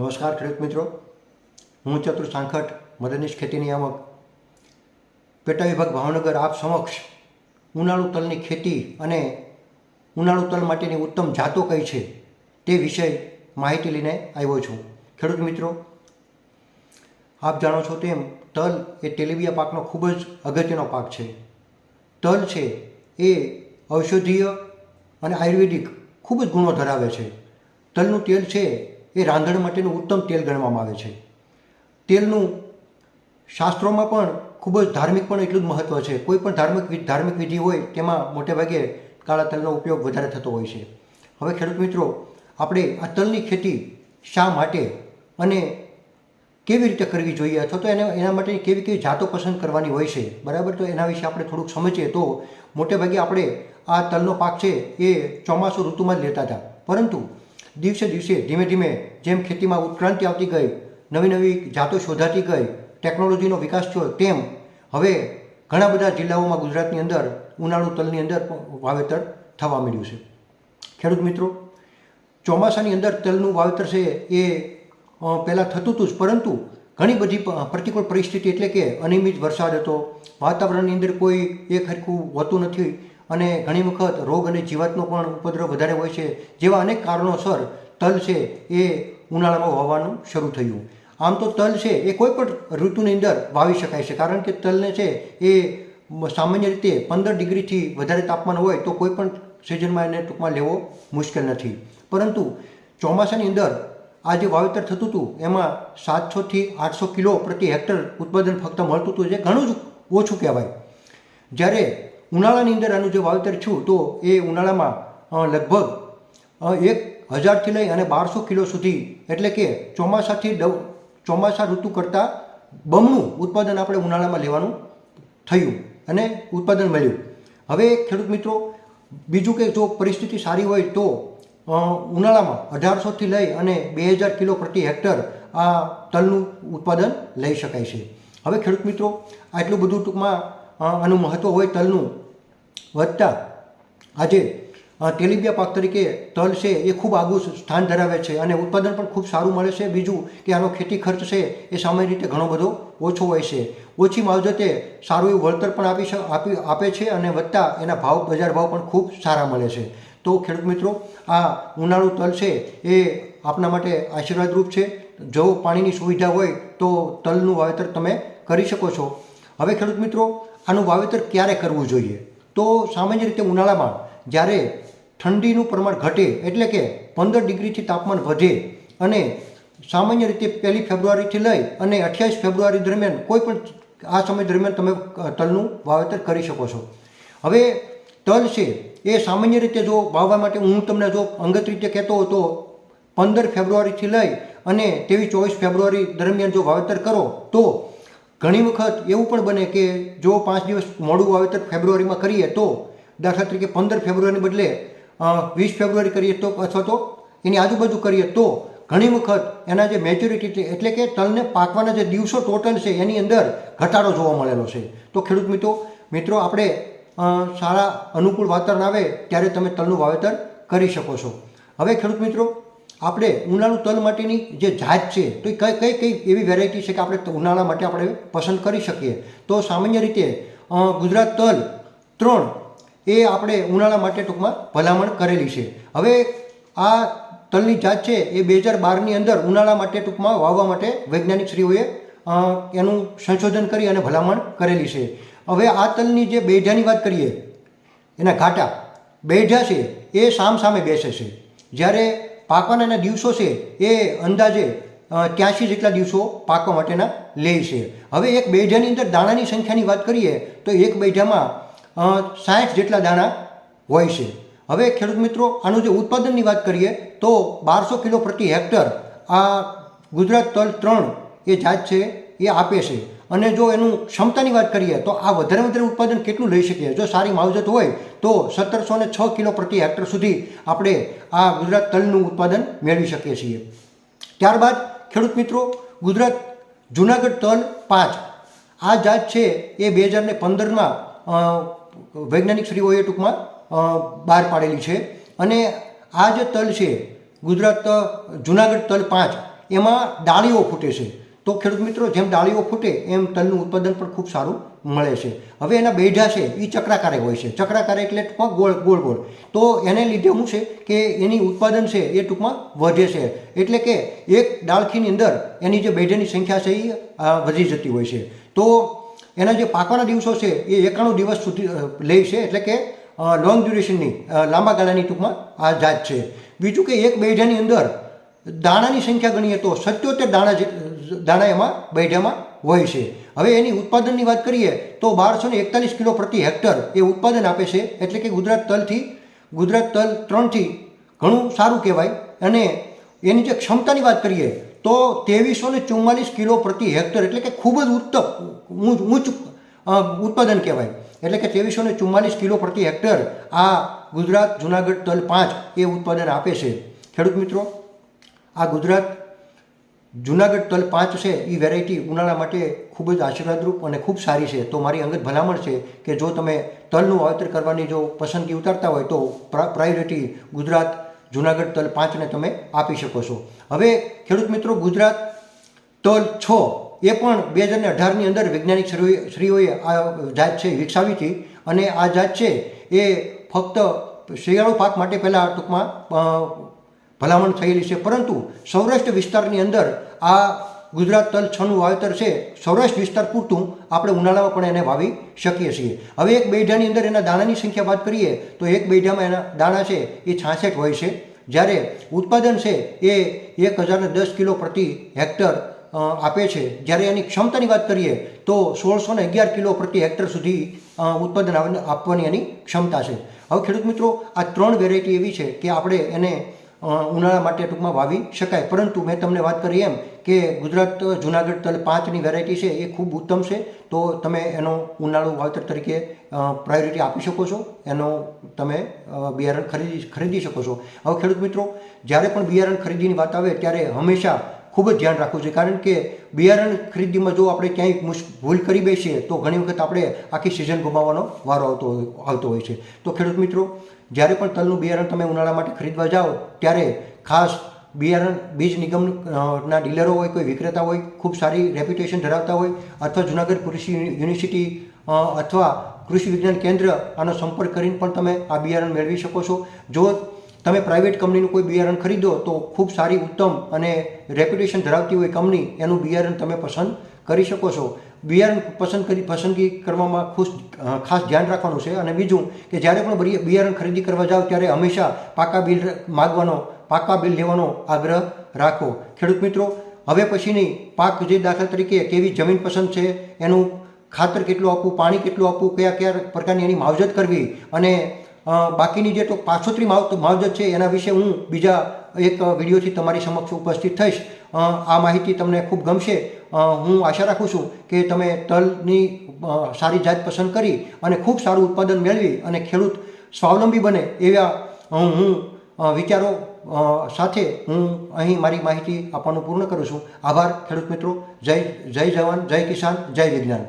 નમસ્કાર ખેડૂત મિત્રો. હું ચતુર સાંખટ મદદનીશ ખેતી નિયામક પેટા વિભાગ ભાવનગર આપ સમક્ષ ઉનાળુ તલની ખેતી અને ઉનાળુ તલ માટેની ઉત્તમ જાતો કઈ છે તે વિષય માહિતી લઈને આવ્યો છું. ખેડૂત મિત્રો, આપ જાણો છો તેમ તલ એ તેલીબિયા પાકનો ખૂબ જ અગત્યનો પાક છે. તલ છે એ ઔષધીય અને આયુર્વેદિક ખૂબ જ ગુણો ધરાવે છે. તલનું તેલ છે એ રાંધણ માટેનું ઉત્તમ તેલ ગણવામાં આવે છે. તેલનું શાસ્ત્રોમાં પણ ખૂબ જ ધાર્મિક પણ એટલું જ મહત્ત્વ છે. કોઈ પણ ધાર્મિક ધાર્મિક વિધિ હોય તેમાં મોટેભાગે કાળા તલનો ઉપયોગ વધારે થતો હોય છે. હવે ખેડૂત મિત્રો, આપણે આ તલની ખેતી શા માટે અને કેવી રીતે કરવી જોઈએ અથવા તો એને, એના માટે કેવી કેવી જાતો પસંદ કરવાની હોય છે? બરાબર? તો એના વિશે આપણે થોડુંક સમજીએ તો મોટે ભાગે આપણે આ તલનો પાક છે એ ચોમાસું ઋતુમાં જ લેતા હતા. પરંતુ દિવસે દિવસે ધીમે ધીમે જેમ ખેતીમાં ઉત્ક્રાંતિ આવતી ગઈ, નવી નવી જાતો શોધાતી ગઈ, ટેકનોલોજીનો વિકાસ થયો તેમ, હવે ઘણા બધા જિલ્લાઓમાં ગુજરાતની અંદર ઉનાળુ તલની અંદર વાવેતર થવા માંડ્યું છે. ખેડૂત મિત્રો, ચોમાસાની અંદર તલનું વાવેતર છે એ પહેલાં થતું હતું જ, પરંતુ ઘણી બધી પ્રતિકૂળ પરિસ્થિતિ એટલે કે અનિયમિત વરસાદ હતો, વાતાવરણની અંદર કોઈ એક હરખું હોતું નથી અને ઘણી વખત રોગ અને જીવાતનો પણ ઉપદ્રવ વધારે હોય છે, જેવા અનેક કારણોસર તલ છે એ ઉનાળામાં વાવવાનું શરૂ થયું. આમ તો તલ છે એ કોઈ પણ ઋતુની અંદર વાવી શકાય છે, કારણ કે તલને છે એ સામાન્ય રીતે પંદર ડિગ્રીથી વધારે તાપમાન હોય તો કોઈ પણ સિઝનમાં એને ટૂંકમાં લેવો મુશ્કેલ નથી. પરંતુ ચોમાસાની અંદર આ જે વાવેતર થતું હતું, એમાં સાતસોથી આઠસો કિલો પ્રતિ હેક્ટર ઉત્પાદન ફક્ત મળતું હતું, જે ઘણું જ ઓછું કહેવાય. જ્યારે ઉનાળાની અંદર આનું જે વાવેતર છું, તો એ ઉનાળામાં લગભગ એક હજારથી લઈ અને બારસો કિલો સુધી, એટલે કે ચોમાસાથી ચોમાસા ઋતુ કરતાં બમણું ઉત્પાદન આપણે ઉનાળામાં લેવાનું થયું અને ઉત્પાદન મળ્યું. હવે ખેડૂત મિત્રો, બીજું કે જો પરિસ્થિતિ સારી હોય તો ઉનાળામાં અઢારસોથી લઈ અને બે હજાર કિલો પ્રતિ હેક્ટર આ તલનું ઉત્પાદન લઈ શકાય છે. હવે ખેડૂત મિત્રો, આટલું બધું ટૂંકમાં આનું મહત્ત્વ હોય તલનું. વધતા આજે તેલીબિયા પાક તરીકે તલ છે એ ખૂબ આગવું સ્થાન ધરાવે છે અને ઉત્પાદન પણ ખૂબ સારું મળે છે. બીજું કે આનો ખેતી ખર્ચ છે એ સામાન્ય રીતે ઘણો બધો ઓછો હોય છે. ઓછી માવજતે સારું એવું વળતર પણ આપી આપી, આપે છે અને વધતા એના ભાવ, બજાર ભાવ પણ ખૂબ સારા મળે છે. તો ખેડૂત મિત્રો, આ ઉનાળુ તલ છે એ આપના માટે આશીર્વાદરૂપ છે. જો પાણીની સુવિધા હોય તો તલનું વાવેતર તમે કરી શકો છો. હવે ખેડૂત મિત્રો આનું વાવેતર ક્યારે કરવું જોઈએ? તો સામાન્ય રીતે ઉનાળામાં જ્યારે ઠંડીનું પ્રમાણ ઘટે, એટલે કે પંદર ડિગ્રીથી તાપમાન વધે અને સામાન્ય રીતે પહેલી ફેબ્રુઆરીથી લઈ અને અઠ્યાવીસ ફેબ્રુઆરી દરમિયાન કોઈ પણ આ સમય દરમિયાન તમે તલનું વાવેતર કરી શકો છો. હવે તલ છે, એ સામાન્ય રીતે જો વાવવા માટે હું તમને જો અંગત રીતે કહેતો હતો, પંદર ફેબ્રુઆરીથી લઈ અને તેવી ચોવીસ ફેબ્રુઆરી દરમિયાન જો વાવેતર કરો, તો ઘણી વખત એવું પણ બને કે જો પાંચ દિવસ મોડું વાવેતર ફેબ્રુઆરીમાં કરીએ તો દાખલા તરીકે પંદર ફેબ્રુઆરીને બદલે વીસ ફેબ્રુઆરી કરીએ તો અથવા તો એની આજુબાજુ કરીએ તો ઘણી વખત એના જે મેચ્યોરિટી છે એટલે કે તલને પાકવાના જે દિવસો ટોટલ છે એની અંદર ઘટાડો જોવા મળેલો છે. તો ખેડૂત મિત્રો મિત્રો આપણે સારા અનુકૂળ વાતાવરણ આવે ત્યારે તમે તલનું વાવેતર કરી શકો છો. હવે ખેડૂત મિત્રો આપણે ઉનાળું તલ માટેની જે જાત છે, તો એ કઈ કઈ કઈ એવી વેરાયટી છે કે આપણે ઉનાળા માટે આપણે પસંદ કરી શકીએ? તો સામાન્ય રીતે ગુજરાત તલ ત્રણ એ આપણે ઉનાળા માટે ટૂંકમાં ભલામણ કરેલી છે. હવે આ તલની જાત છે એ બે હજાર બારની અંદર ઉનાળા માટે ટૂંકમાં વાવવા માટે વૈજ્ઞાનિક શ્રીઓએ એનું સંશોધન કરી અને ભલામણ કરેલી છે. હવે આ તલની જે બેઢાની વાત કરીએ, એના ઘાટા બેઢા છે, એ સામ સામે બેસે છે. જ્યારે પાકવાના દિવસો છે એ અંદાજે ત્યાંસી જેટલા દિવસો પાકવા માટેના લે છે. હવે એક બેઢાની અંદર દાણાની સંખ્યાની વાત કરીએ, તો એક બેઢામાં સાઠ જેટલા દાણા હોય છે. હવે ખેડૂત મિત્રો, આનું જે ઉત્પાદનની વાત કરીએ, તો બારસો કિલો પ્રતિ હેક્ટર આ ગુજરાત તલ ત્રણ એ જાત છે. એ આપે છે. અને જો એનું ક્ષમતાની વાત કરીએ તો આ વધારે વધારે ઉત્પાદન કેટલું લઈ શકીએ? જો સારી માવજત હોય તો સત્તરસો ને છ કિલો પ્રતિ હેક્ટર સુધી આપણે આ ગુજરાત તલનું ઉત્પાદન મેળવી શકીએ છીએ. ત્યારબાદ ખેડૂત મિત્રો, ગુજરાત જુનાગઢ તલ પાંચ. આ જાત છે એ બે હજાર ને પંદરમાં વૈજ્ઞાનિક શ્રીઓએ ટૂંકમાં બહાર પાડેલી છે. અને આ જે તલ છે ગુજરાત જુનાગઢ તલ પાંચ, એમાં ડાળીઓ ફૂટે છે. તો ખેડૂત મિત્રો જેમ ડાળીઓ ફૂટે એમ તલનું ઉત્પાદન પણ ખૂબ સારું મળે છે. હવે એના બેઢા છે એ ચક્રાકારે હોય છે. ચક્રાકારે એટલે ટૂંકમાં ગોળ ગોળ ગોળ. તો એને લીધે શું છે કે એની ઉત્પાદન છે એ ટૂંકમાં વધે છે. એટલે કે એક ડાળખીની અંદર એની જે બેઢાની સંખ્યા છે એ વધી જતી હોય છે. તો એના જે પાકવાના દિવસો છે એ એકાણું દિવસ સુધી લે છે. એટલે કે લોંગ ડ્યુરેશનની લાંબા ગાળાની ટૂંકમાં આ જાત છે. બીજું કે એક બેઢાની અંદર દાણાની સંખ્યા ગણીએ તો સત્યોતેર દાણા દાણા એમાં બૈઢામાં હોય છે. હવે એની ઉત્પાદનની વાત કરીએ તો બારસો ને એકતાલીસ કિલો પ્રતિ હેક્ટર એ ઉત્પાદન આપે છે. એટલે કે ગુજરાત તલથી ગુજરાત તલ ત્રણથી ઘણું સારું કહેવાય. અને એની જે ક્ષમતાની વાત કરીએ તો ત્રેવીસો ને ચુમ્માલીસ કિલો પ્રતિ હેક્ટર એટલે કે ખૂબ જ ઉત્તમ ઊંચ ઉત્પાદન કહેવાય. એટલે કે ત્રેવીસો ને ચુમ્માલીસ કિલો પ્રતિ હેક્ટર આ ગુજરાત જુનાગઢ તલ પાંચ એ ઉત્પાદન આપે છે. ખેડૂત મિત્રો આ ગુજરાત જુનાગઢ તલ પાંચ છે એ વેરાયટી ઉનાળા માટે ખૂબ જ આશીર્વાદરૂપ અને ખૂબ સારી છે. તો મારી અંગત ભલામણ છે કે જો તમે તલનું વાવેતર કરવાની જો પસંદગી ઉતારતા હોય તો પ્રા- પ્રાયોરિટી ગુજરાત જુનાગઢ તલ પાંચને તમે આપી શકો છો. હવે ખેડૂત મિત્રો, ગુજરાત તલ છ એ પણ બે હજાર અઢારની અંદર વૈજ્ઞાનિક શ્રીઓએ આ જાત છે વિકસાવી હતી અને આ જાત છે એ ફક્ત શિયાળુ પાક માટે પહેલાં ટૂંકમાં ભલામણ થયેલી છે. પરંતુ સૌરાષ્ટ્ર વિસ્તારની અંદર આ ગુજરાત તલ છનું વાવેતર છે. સૌરાષ્ટ્ર વિસ્તાર પૂરતું આપણે ઉનાળામાં પણ એને વાવી શકીએ છીએ. હવે એક બેઢાની અંદર એના દાણાની સંખ્યા વાત કરીએ, તો એક બેઢામાં એના દાણા છે એ છાસઠ હોય છે. જ્યારે ઉત્પાદન છે એ એક હજાર દસ કિલો પ્રતિ હેક્ટર આપે છે. જ્યારે એની ક્ષમતાની વાત કરીએ, તો સોળસો ને અગિયાર કિલો પ્રતિ હેક્ટર સુધી ઉત્પાદન આપવાની એની ક્ષમતા છે. હવે ખેડૂત મિત્રો, આ ત્રણ વેરાયટી એવી છે કે આપણે એને ઉનાળા માટે ટૂંકમાં વાવી શકાય. પરંતુ મેં તમને વાત કરી એમ કે ગુજરાત, જુનાગઢ તલ પાંચની વેરાયટી છે એ ખૂબ ઉત્તમ છે. તો તમે એનો ઉનાળુ વાવેતર તરીકે પ્રાયોરિટી આપી શકો છો. એનો તમે બિયારણ ખરીદી ખરીદી શકો છો. હવે ખેડૂત મિત્રો, જ્યારે પણ બિયારણ ખરીદીની વાત આવે ત્યારે હંમેશા ખૂબ જ ધ્યાન રાખવું જોઈએ. કારણ કે બિયારણ ખરીદીમાં જો આપણે ક્યાંય ભૂલ કરી બેસીએ તો ઘણી વખત આપણે આખી સિઝન ગુમાવવાનો વારો આવતો આવતો હોય છે. તો ખેડૂત મિત્રો જ્યારે પણ તલનું બિયારણ તમે ઉનાળા માટે ખરીદવા જાઓ, ત્યારે ખાસ બિયારણ, બીજ નિગમ ના ડીલરો હોય, કોઈ વિક્રેતા હોય, ખૂબ સારી રેપ્યુટેશન ધરાવતા હોય, અથવા જુનાગઢ કૃષિ યુનિવર્સિટી અથવા કૃષિ વિજ્ઞાન કેન્દ્ર આનો સંપર્ક કરીને પણ તમે આ બિયારણ મેળવી શકો છો. જો તમે પ્રાઇવેટ કંપનીનું કોઈ બિયારણ ખરીદો, તો ખૂબ સારી, ઉત્તમ અને રેપ્યુટેશન ધરાવતી હોય કંપની, એનું બિયારણ તમે પસંદ કરી શકો છો. બિયારણ પસંદ કરી, પસંદગી કરવામાં ખુશ ખાસ ધ્યાન રાખવાનું છે. અને બીજું કે જ્યારે પણ બિયા- બિયારણ ખરીદી કરવા જાઓ, ત્યારે હંમેશા પાકા બિલ માગવાનો, પાકા બિલ લેવાનો આગ્રહ રાખો. ખેડૂત મિત્રો, હવે પછીની પાક જે દાખલા તરીકે કેવી જમીન પસંદ છે, એનું ખાતર કેટલું આપવું, પાણી કેટલું આપવું કયા કયા પ્રકારની એની માવજત કરવી અને બાકીની જે તો પાછોતરી માવ, માવજત છે એના વિશે હું બીજા એક વિડીયોથી તમારી સમક્ષ ઉપસ્થિત થઈશ. આ માહિતી તમને ખૂબ ગમશે. હું આશા રાખું છું કે તમે તલની સારી જાત પસંદ કરી અને ખૂબ સારું ઉત્પાદન મેળવી અને ખેડૂત સ્વાવલંબી બને એવા હું વિચારો સાથે હું અહીં મારી માહિતી આપવાનું પૂર્ણ કરું છું. આભાર ખેડૂત મિત્રો. જય જય જવાન, જય કિસાન, જય વિજ્ઞાન.